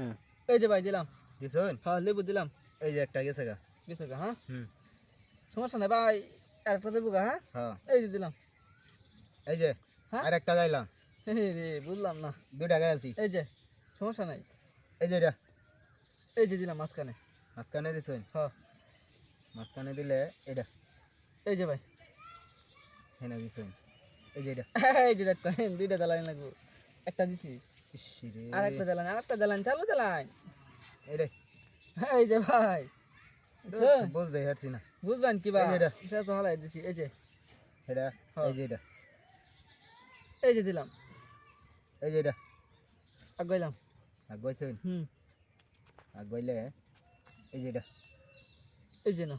হ্যাঁ। এই যে ভাই দিলাম। দিছুন? হ্যাঁ লেবু দিলাম। এই যে একটা গেছে গা। গেছে গা, হ্যাঁ? হুম। সমস্যা নাই ভাই আরেকটা দেবো গা, হ্যাঁ? হ্যাঁ। এই যে দিলাম। এই যে হ্যাঁ? আর একটা গাইলাম রে বুঝলাম না। দুইটা গাইলছি এই যে সমস্যা নাই। এই যে এটা। এই যে দিলাম মাঝখানে। মাঝখানে দিছুন? হ্যাঁ। মাঝখানে দিলে এটা। এই যে ভাই। হেনা দিছুন। এই যে এটা। এই যে দেখেন দুইটা দালাইন লাগবো। একটা দিছি। আর একটা আর একটা চালু এই যে ভাই। হ্যাঁ, বুঝতে পারছি না। বুঝবেন কি ভাই? এটা। শেষ হলাই দিছি এই যে। এটা হ্যাঁ। এই যে এটা। এই যে দিলাম। এই যে এটা। আগাইলাম হুম। আগুয়াইলে এই যে এটা। এই যে না।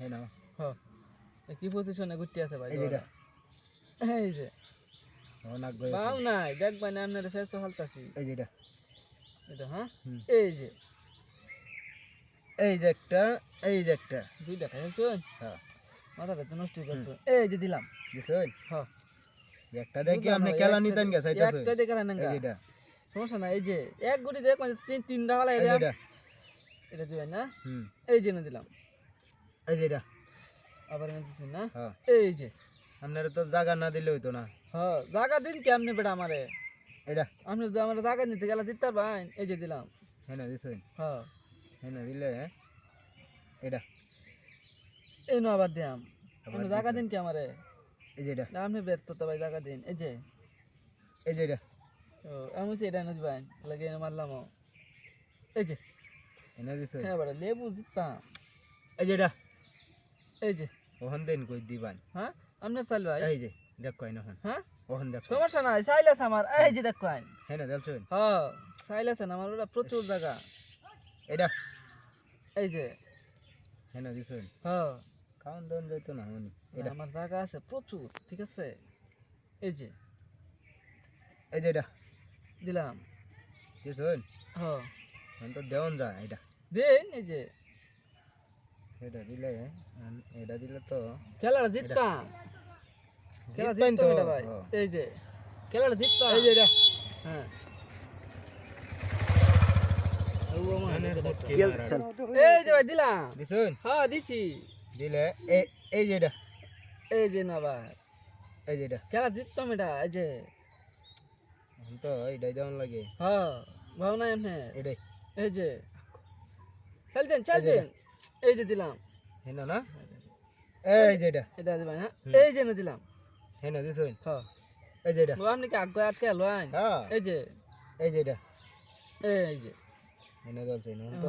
হেনা হ্যাঁ। কি পজিশনে ঘুরতে আছে ভাই? এই যে এই যে। বাউ নাই দেখবেন আপনার ফেস হালতাছি। এই যে এটা। এটা হ্যাঁ? এই যে। এই যে একটা এই যে একটা। দুইটা খাইছেন হ্যাঁ। মাথাটা তো নষ্ট করছ এই যে দিলাম। দিছুন? হ্যাঁ। একটা দেখি আপনি ভাই, নিতেন গেছে একটা দেখে রান্না এই যে সমস্যা নাই এই যে এক গুটি দেখ মানে তিন এই এটা এটা। এটা দিবেন না? হুম। এই যে না দিলাম। এই যে এটা। আবার না? হ্যাঁ। এই যে। আপনারা তো জায়গা না দিলে হইতো না হ্যাঁ জায়গা দিন কেমনি বেটা আমারে এটা আপনি যদি আমার জায়গা নিতে গেলে দিতে পারবেন এই যে দিলাম হেনা দিছুন হ্যাঁ হেনা দিলে এটা এই নো আবার দিলাম আবার আপনি জায়গা দিন কি আমারে এই যে এটা না, আপনি ব্যস্ত তো ভাই জায়গা দিন এই যে এই যে এটা ও আমি সে এটা এনে দিবেন লাগে এনে মারলাম ও। এই যে হেনা দিছুন হ্যাঁ বেটা লেবু দিতাম এই যে এটা এই যে ওখান দিন কই দিবান হ্যাঁ আপনি চাল ভাই। এই যে দেখ কই না হ্যাঁ? ওখান দেখ সমস্যা নাই চাইলেছ আমার। এই যে দেখেন হেনা দেখছুন হ্যাঁ চাইলেছেন আমার ওটা প্রচুর জায়গা। এটা এই যে। হেনা দিছুন হ্যাঁ। কাউন দন যাইতো না উনি এটা আমার জায়গা আছে প্রচুর ঠিক আছে? এই যে। এই যে এটা দিলাম। দিছুন হ্যাঁ। তো দেওয়ান যায় এটা দেন এই যে। এটা দিলে এটা দিলে তো খেলাটা জিততাম খেলা এটা ভাই। হ্যাঁ। এই যে খেলাটা জিততাম এই যে এটা। হ্যাঁ। এই যে ভাই দিলাম। দিছুন? হ্যাঁ দিছি। দিলে এই এই যে এটা। এই যে না ভাই। এই যে এটা। খেলা জিততাম এটা এই যে। তো এইটাই দেওয়ান লাগে। হ্যাঁ ভাও নাই এমনি। এটাই এই যে। চাল দেন চাল এই যে দেন এই যে দিলাম। হেনা না? এই যে। এটা। এটা দিবেন হ্যাঁ। এই যে না দিলাম। হেনা দিছুন হ্যাঁ এই যে এটা। আপনি কি আগে আজকে লয় হ্যাঁ এই যে। এই যে এটা। এই যে। হেনা দলছে না তো